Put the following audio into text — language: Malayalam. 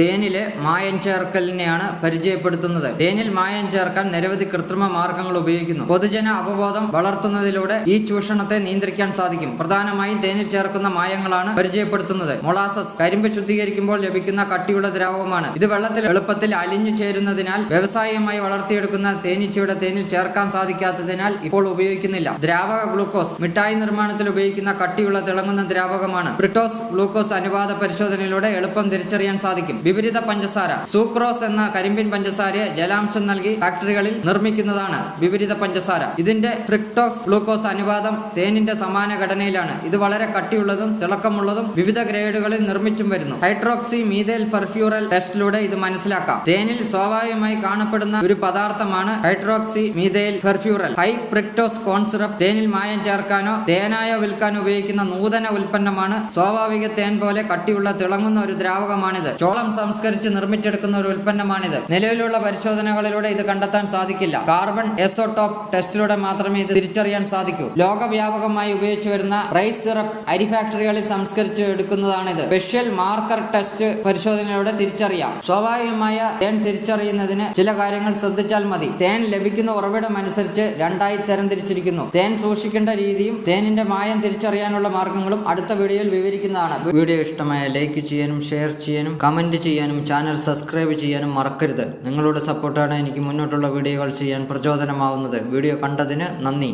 തേനിലെ മായം ചേർക്കലിനെയാണ് പരിചയപ്പെടുത്തുന്നത്. തേനിൽ മായം ചേർക്കാൻ നിരവധി കൃത്രിമ മാർഗങ്ങൾ ഉപയോഗിക്കുന്നു. പൊതുജന അവബോധം വളർത്തുന്നതിലൂടെ ഈ ചൂഷണത്തെ നിയന്ത്രിക്കാൻ സാധിക്കും. പ്രധാനമായും തേനിൽ ചേർക്കുന്ന മായങ്ങളാണ് പരിചയപ്പെടുത്തുന്നത്. മൊളാസസ് കരിമ്പ് ശുദ്ധീകരിക്കുമ്പോൾ ലഭിക്കുന്ന കട്ടിയുള്ള ദ്രാവകമാണ്. ഇത് വെള്ളത്തിൽ എളുപ്പത്തിൽ അലിഞ്ഞു ചേരുന്നതിനാൽ വ്യവസായമായി വളർത്തിയെടുക്കുന്ന തേനീച്ചയുടെ തേനിൽ ചേർക്കാൻ സാധിക്കാത്തതിനാൽ ഇപ്പോൾ ഉപയോഗിക്കുന്നില്ല. ദ്രാവക ഗ്ലൂക്കോസ് മിഠായി നിർമ്മാണത്തിൽ ഉപയോഗിക്കുന്ന കട്ടിയുള്ള തിളങ്ങുന്ന ദ്രാവകമാണ്. ബ്രിട്ടോസ് ഗ്ലൂക്കോസ് അനുപാത പരിശോധനയിലൂടെ എളുപ്പം തിരിച്ചറിയാൻ സാധിക്കും. വിപരീത പഞ്ചസാര സൂക്രോസ് എന്ന കരിമ്പിൻ പഞ്ചസാരയെ ജലാംശം നൽകി ഫാക്ടറികളിൽ നിർമ്മിക്കുന്നതാണ് വിപരീത പഞ്ചസാര. ഇതിന്റെ ഫ്രിക്ടോസ് ഗ്ലൂക്കോസ് അനുപാതം തേനിന്റെ സമാന ഘടനയിലാണ് ഇത് വളരെ കട്ടിയുള്ളതും തിളക്കമുള്ളതും വിവിധ ഗ്രേഡുകളിൽ നിർമ്മിച്ചും വരുന്നു. ഹൈഡ്രോക്സി മീതേൽ പെർഫ്യൂറൽ ടെസ്റ്റിലൂടെ ഇത് മനസ്സിലാക്കാം. തേനിൽ സ്വാഭാവികമായി കാണപ്പെടുന്ന ഒരു പദാർത്ഥമാണ് ഹൈഡ്രോക്സി മീതേൽ പെർഫ്യൂറൽ. ഹൈ ഫ്രിക്ടോസ് കോൺസിറപ്പ് തേനിൽ മായം ചേർക്കാനോ തേനായോ വിൽക്കാനോ ഉപയോഗിക്കുന്ന നൂതന ഉൽപ്പന്നമാണ് സ്വാഭാവിക തേൻ പോലെ കട്ടിയുള്ള തിളങ്ങുന്ന ഒരു ദ്രാവകമാണിത്. ചോളം സംസ്കരിച്ച് നിർമ്മിച്ചെടുക്കുന്ന ഒരു ഉൽപ്പന്നമാണിത്. നിലവിലുള്ള പരിശോധനകളിലൂടെ ഇത് കണ്ടെത്താൻ സാധിക്കില്ല. കാർബൺ എസോടോപ്പ് ടെസ്റ്റിലൂടെ മാത്രമേ ഇത് തിരിച്ചറിയാൻ സാധിക്കൂ. ലോകവ്യാപകമായി ഉപയോഗിച്ചു വരുന്ന റൈസ് സിറപ്പ് അരി ഫാക്ടറികളിൽ സംസ്കരിച്ച് എടുക്കുന്നതാണിത്. സ്പെഷ്യൽ മാർക്കർ ടെസ്റ്റ് പരിശോധനയിലൂടെ തിരിച്ചറിയാം. സ്വാഭാവികമായ തേൻ തിരിച്ചറിയുന്നതിന് ചില കാര്യങ്ങൾ ശ്രദ്ധിച്ചാൽ മതി. തേൻ ലഭിക്കുന്ന ഉറവിടം അനുസരിച്ച് രണ്ടായി തരംതിരിച്ചിരിക്കുന്നു. തേൻ സൂക്ഷിക്കേണ്ട രീതിയും തേനിന്റെ മായം തിരിച്ചറിയാനുള്ള മാർഗങ്ങളും അടുത്ത വീഡിയോയിൽ വിവരിക്കുന്നതാണ്. വീഡിയോ ഇഷ്ടമായ ലൈക്ക് ചെയ്യാനും ഷെയർ ചെയ്യാനും കമന്റ് ചെയ്യാനും ചാനൽ സബ്സ്ക്രൈബ് ചെയ്യാനും മറക്കരുത്. നിങ്ങളുടെ സപ്പോർട്ടാണ് എനിക്ക് മുന്നോട്ടുള്ള വീഡിയോകൾ ചെയ്യാൻ പ്രചോദനമാവുന്നത്. വീഡിയോ കണ്ടതിന് നന്ദി.